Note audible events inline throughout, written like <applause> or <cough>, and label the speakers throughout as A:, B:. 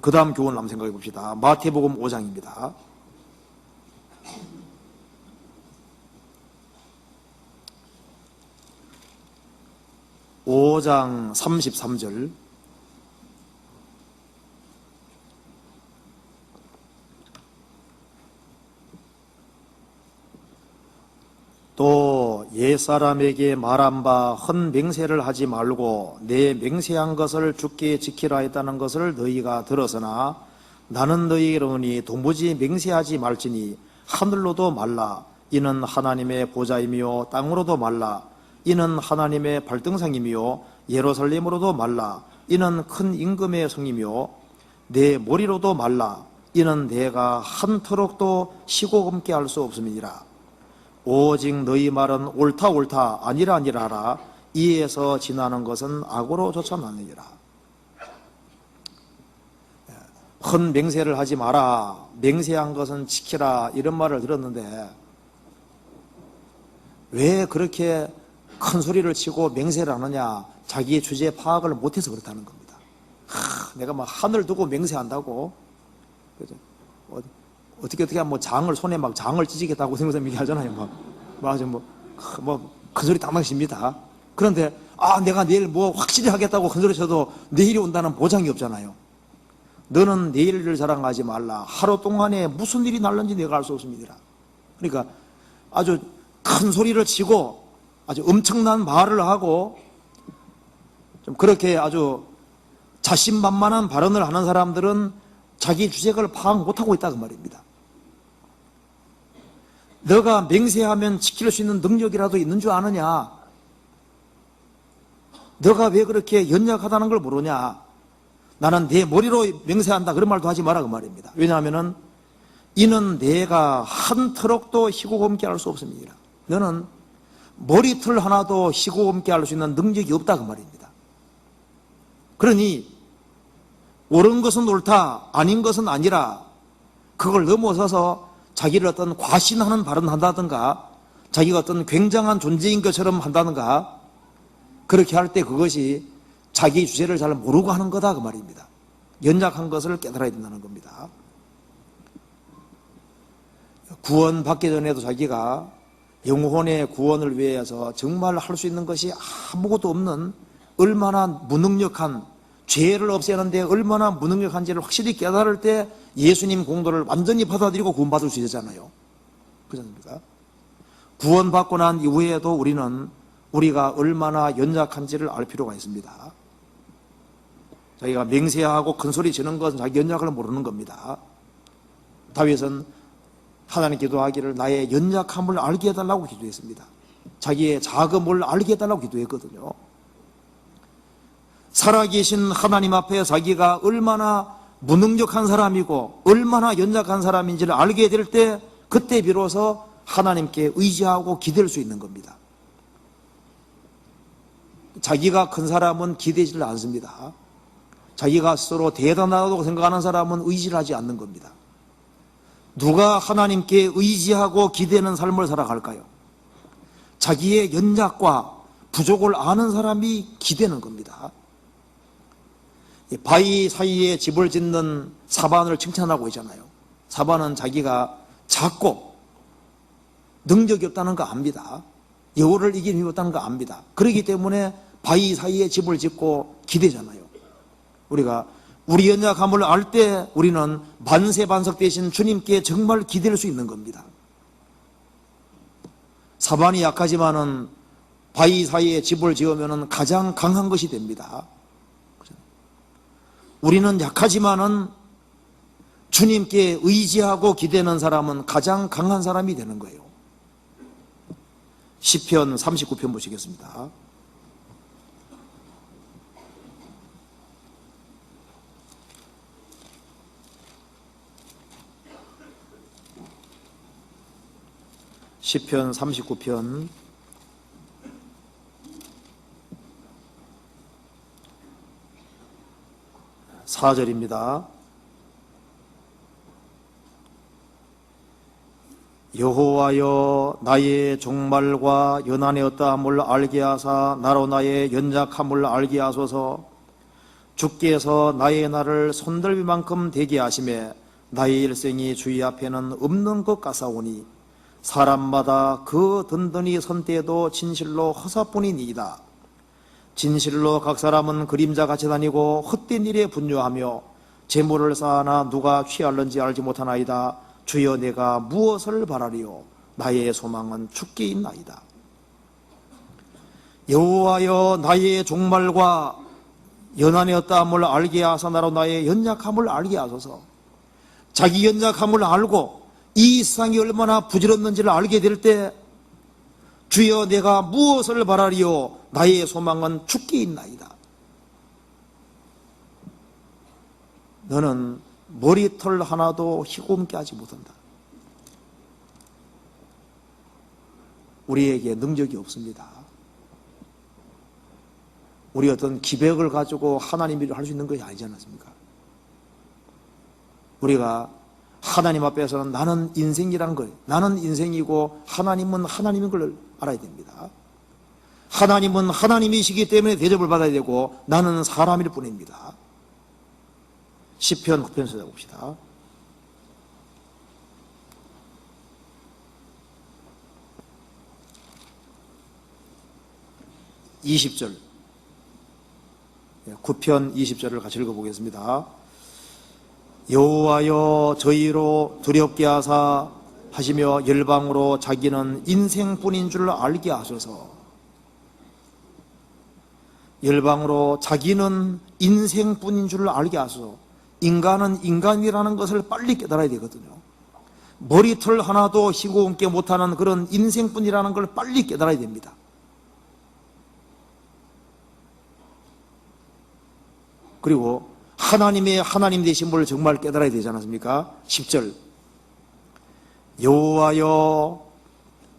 A: 그 다음 교훈을 한번 생각해 봅시다. 마태복음 5장입니다. 5장 33절 또 옛사람에게 말한 바 헌 맹세를 하지 말고 내 맹세한 것을 죽게 지키라 했다는 것을 너희가 들었으나 나는 너희에게 이르노니 도무지 맹세하지 말지니 하늘로도 말라. 이는 하나님의 보좌이며 땅으로도 말라. 이는 하나님의 발등상이며 예루살렘으로도 말라. 이는 큰 임금의 성이며 내 머리로도 말라. 이는 내가 한 터럭도 쉬고 검게 할 수 없음이니라 오직 너희 말은 옳다 옳다 아니라 아니라라. 이에서 지나는 것은 악으로 쫓아나느니라. 헌 맹세를 하지 마라. 맹세한 것은 지키라. 이런 말을 들었는데 왜 그렇게 큰 소리를 치고 맹세를 하느냐? 자기의 주제 파악을 못해서 그렇다는 겁니다. 하, 내가 막 하늘 두고 맹세한다고? 그죠? 어, 어떻게 어떻게 뭐 장을 손에 막 장을 찢기겠다고 <laughs> 생각하면 얘기하잖아요. 막 맞아 뭐뭐큰 소리 당당십니다. 그런데 아 내가 내일 뭐 확실히 하겠다고 큰 소리 쳐도 내일이 온다는 보장이 없잖아요. 너는 내일을 자랑하지 말라. 하루 동안에 무슨 일이 날는지 내가 알 수 없습니다. 그러니까 아주 큰 소리를 치고 아주 엄청난 말을 하고 좀 그렇게 아주 자신만만한 발언을 하는 사람들은 자기 주제를 파악 못하고 있다 그 말입니다. 너가 맹세하면 지킬 수 있는 능력이라도 있는 줄 아느냐? 너가 왜 그렇게 연약하다는 걸 모르냐? 나는 내 머리로 맹세한다 그런 말도 하지 마라 그 말입니다. 왜냐하면은 이는 내가 한 터럭도 희고 검게 할 수 없습니다. 너는 머리털 하나도 희고 검게 할 수 있는 능력이 없다 그 말입니다. 그러니 옳은 것은 옳다, 아닌 것은 아니라 그걸 넘어서서 자기를 어떤 과신하는 발언 한다든가 자기가 어떤 굉장한 존재인 것처럼 한다든가 그렇게 할 때 그것이 자기 주제를 잘 모르고 하는 거다 그 말입니다. 연약한 것을 깨달아야 된다는 겁니다. 구원 받기 전에도 자기가 영혼의 구원을 위해서 정말 할 수 있는 것이 아무것도 없는 얼마나 무능력한 죄를 없애는데 얼마나 무능력한지를 확실히 깨달을 때 예수님 공도를 완전히 받아들이고 구원받을 수 있잖아요. 그렇지 않습니까? 구원받고 난 이후에도 우리는 우리가 얼마나 연약한지를 알 필요가 있습니다. 자기가 맹세하고 큰 소리 지는 것은 자기 연약을 모르는 겁니다. 다윗은 하나님 기도하기를 나의 연약함을 알게 해달라고 기도했습니다. 자기의 자금을 알게 해달라고 기도했거든요. 살아계신 하나님 앞에 자기가 얼마나 무능력한 사람이고 얼마나 연약한 사람인지를 알게 될 때 그때 비로소 하나님께 의지하고 기댈 수 있는 겁니다. 자기가 큰 사람은 기대지를 않습니다. 자기가 스스로 대단하다고 생각하는 사람은 의지를 하지 않는 겁니다. 누가 하나님께 의지하고 기대는 삶을 살아갈까요? 자기의 연약과 부족을 아는 사람이 기대는 겁니다. 바위 사이에 집을 짓는 사반을 칭찬하고 있잖아요. 사반은 자기가 작고 능력이 없다는 거 압니다. 여우를 이긴 힘이 없다는 거 압니다. 그렇기 때문에 바위 사이에 집을 짓고 기대잖아요. 우리가 우리 연약함을 알 때 우리는 만세 반석 대신 주님께 정말 기댈 수 있는 겁니다. 사반이 약하지만은 바위 사이에 집을 지으면 가장 강한 것이 됩니다. 우리는 약하지만은 주님께 의지하고 기대는 사람은 가장 강한 사람이 되는 거예요. 시편 39편 보시겠습니다. 시편 39편 4절입니다. 여호와여 나의 종말과 연한의 어떠함을 알게 하사 나로 나의 연약함을 알게 하소서 주께서 나의 날을 손들비만큼 되게 하심에 나의 일생이 주의 앞에는 없는 것 같사오니 사람마다 그 든든히 선 때에도 진실로 허사뿐이니이다. 진실로 각 사람은 그림자 같이 다니고 헛된 일에 분유하며 재물을 쌓아나 누가 취할는지 알지 못하나이다. 주여 내가 무엇을 바라리요? 나의 소망은 죽게 있나이다. 여호와여 나의 종말과 연한이었다함을 알게 하사 나로 나의 연약함을 알게 하소서. 자기 연약함을 알고 이 세상이 얼마나 부질없는지를 알게 될 때 주여 내가 무엇을 바라리요 나의 소망은 죽게 있나이다. 너는 머리털 하나도 희고음게 하지 못한다. 우리에게 능력이 없습니다. 우리 어떤 기백을 가지고 하나님 일을 할 수 있는 것이 아니지 않습니까? 우리가 하나님 앞에서는 나는 인생이란 걸, 나는 인생이고 하나님은 하나님인 걸 알아야 됩니다. 하나님은 하나님이시기 때문에 대접을 받아야 되고 나는 사람일 뿐입니다. 10편 9편 찾아봅시다. (20절) 9편 20절을 같이 읽어보겠습니다. 여호와여 저희로 두렵게 하사 하시며 열방으로 자기는 인생뿐인 줄 알게 하소서. 열방으로 자기는 인생뿐인 줄 알게 하소서. 인간은 인간이라는 것을 빨리 깨달아야 되거든요. 머리털 하나도 희고 옮게 못하는 그런 인생뿐이라는 걸 빨리 깨달아야 됩니다. 그리고 하나님의 하나님 되신 분을 정말 깨달아야 되지 않습니까? 10절 여호와여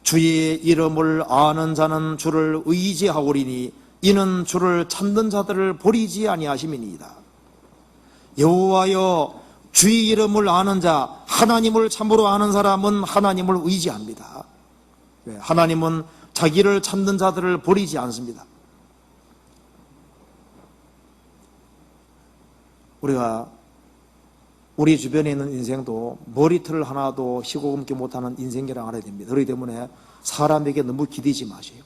A: 주의 이름을 아는 자는 주를 의지하오리니 이는 주를 찾는 자들을 버리지 아니하심이니이다. 여호와여 주의 이름을 아는 자 하나님을 참으로 아는 사람은 하나님을 의지합니다. 왜? 하나님은 자기를 찾는 자들을 버리지 않습니다. 우리가 우리 주변에 있는 인생도 머리털 하나도 희고금기 못하는 인생이라 알아야 됩니다. 그렇기 때문에 사람에게 너무 기대지 마세요.